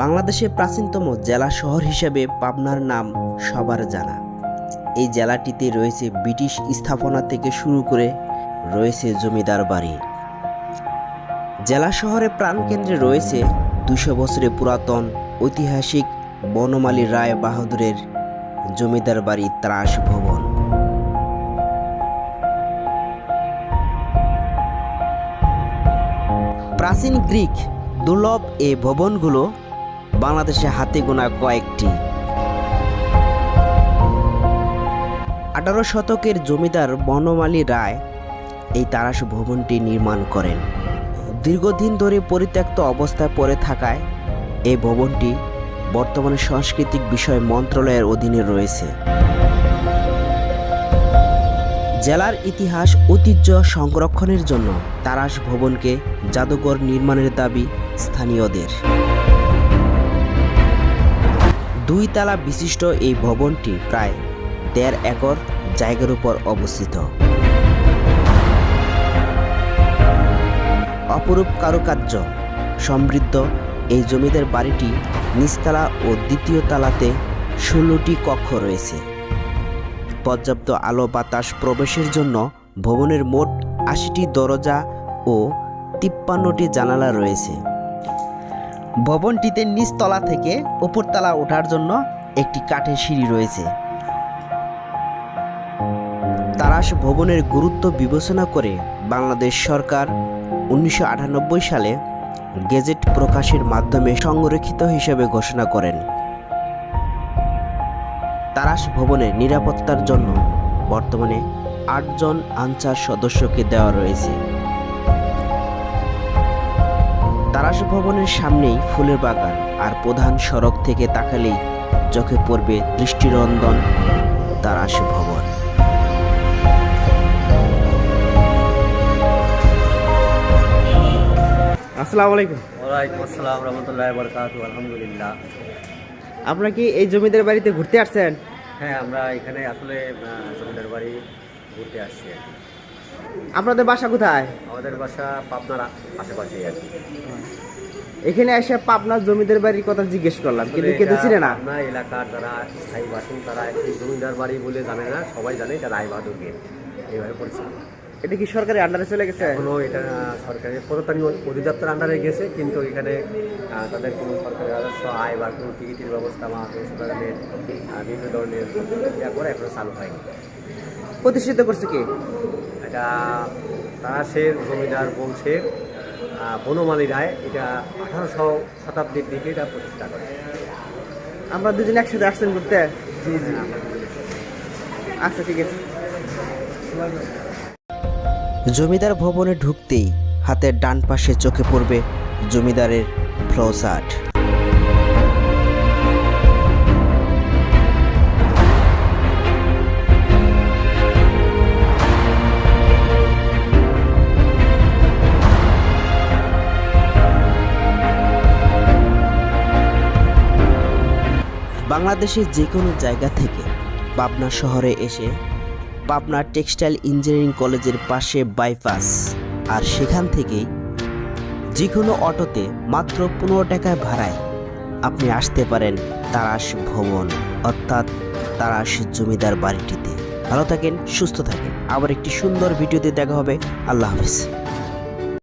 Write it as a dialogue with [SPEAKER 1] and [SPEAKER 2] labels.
[SPEAKER 1] বাংলাদেশের প্রাচীনতম জেলা শহর হিসেবে পাবনার নাম সবার জানা। এই জেলাটিতে রয়েছে ব্রিটিশ স্থাপনা থেকে শুরু করে রয়েছে জমিদার বাড়ি। জেলা শহরের প্রাণকেন্দ্রে রয়েছে দুশো বছরের পুরাতন ঐতিহাসিক বনমালী রায় বাহাদুরের জমিদার বাড়ি ত্রাস ভবন। প্রাচীন গ্রিক দুর্লভ এ ভবনগুলো বাংলাদেশে হাতে গোনা কয়েকটি। আঠারো শতকের জমিদার বনমালী রায় এই তারাস ভবনটি নির্মাণ করেন। দীর্ঘদিন ধরে পরিত্যক্ত অবস্থায় পড়ে থাকায় এই ভবনটি বর্তমানে সাংস্কৃতিক বিষয় মন্ত্রণালয়ের অধীনে রয়েছে। জেলার ইতিহাস ঐতিহ্য সংরক্ষণের জন্য তারাস ভবনকে জাদুঘর নির্মাণের দাবি স্থানীয়দের। দুই তালা বিশিষ্ট এই ভবনটি প্রায় দেড় একর জায়গার উপর অবস্থিত। অপরূপ কারুকার্য, সমৃদ্ধ, এই জমিদার বাড়িটি নিচতলা ও দ্বিতীয় তালাতে ষোলোটি কক্ষ রয়েছে। পর্যাপ্ত আলো বাতাস প্রবেশের জন্য ভবনের মোট আশিটি দরজা ও তিপ্পান্নটি জানালা রয়েছে। ভবনটিতে নিচতলা থেকে উপরতলা ওঠার জন্য একটি কাঠের সিঁড়ি রয়েছে। তারাস ভবনের গুরুত্ব বিবেচনা করে বাংলাদেশ সরকার উনিশশো আটানব্বই সালে গেজেট প্রকাশের মাধ্যমে সংরক্ষিত হিসেবে ঘোষণা করেন। তারাস ভবনের নিরাপত্তার জন্য বর্তমানে আটজন আনসার সদস্যকে দেওয়া রয়েছে। তারাস ভবনের সামনেই ফুলের বাগান আর প্রধান সড়ক থেকে তাকালেই চোখে পড়বে দৃষ্টিরন্দন তারাস ভবন। আসসালামু আলাইকুম।
[SPEAKER 2] ওয়ালাইকুম আসসালাম রহমতুল্লাহ বরকাত আলহামদুলিল্লাহ।
[SPEAKER 1] আপনারা কি এই জমিদার বাড়িতে ঘুরতে আসছেন?
[SPEAKER 2] হ্যাঁ আমরা এখানে আসলে জমিদার বাড়ি ঘুরতে আসছি আর কি।
[SPEAKER 1] আপনাদের বাসা কোথায়?
[SPEAKER 2] আমাদের বাসা পাবনার আশেপাশে আর কি।
[SPEAKER 1] এখানে এসে পাবনার জমিদার বাড়ির কথা জিজ্ঞেস করলাম কিন্তু কেউ ছিলেন না।
[SPEAKER 2] আপনার এলাকার যারা স্থায়ী বাসিন্দা তারা এই জমিদার বাড়ি বলে জানে না সবাই জানে এটা রায়বাহাদুর গেট। এইভাবে পরিচিত।
[SPEAKER 1] এটা কি সরকারি আন্ডারে চলে গেছে?
[SPEAKER 2] এখনও এটা সরকারি প্রত্যানী অধিদপ্তর আন্ডারে গেছে কিন্তু এখানে তাদের কোনো সরকারি রাজস্ব আয় বা কোনো টিকিটের ব্যবস্থা বা ধরনের বিভিন্ন ধরনের ইয়া করে এখনও চালু হয়নি।
[SPEAKER 1] প্রতিষ্ঠিত করছে কি?
[SPEAKER 2] এটা তারাশের জমিদার বংশের বনমালী রায় এটা আঠারোশো শতাব্দীর দিকে এটা প্রতিষ্ঠা করে।
[SPEAKER 1] আমরা দুজন একসাথে আসছেন ঘুরতে?
[SPEAKER 2] জি জি।
[SPEAKER 1] আচ্ছা ঠিক আছে। জমিদার ভবনে ঢুকতেই হাতের ডান পাশে চোখে পড়বে জমিদারের ফ্লোসার্ট বাংলাদেশের যে কোনো জায়গা থেকে পাবনা শহরে এসে পাবনা টেক্সটাইল ইঞ্জিনিয়ারিং কলেজের পাশে বাইপাস আর সেখান থেকেই যে কোনো অটোতে মাত্র পনেরো টাকায় ভাড়ায় আপনি আসতে পারেন তারাশ ভবন, অর্থাৎ তারাশ জমিদার বাড়িটিতে। ভালো থাকেন, সুস্থ থাকেন। আবার একটি সুন্দর ভিডিওতে দেখা হবে। আল্লাহ হাফিজ।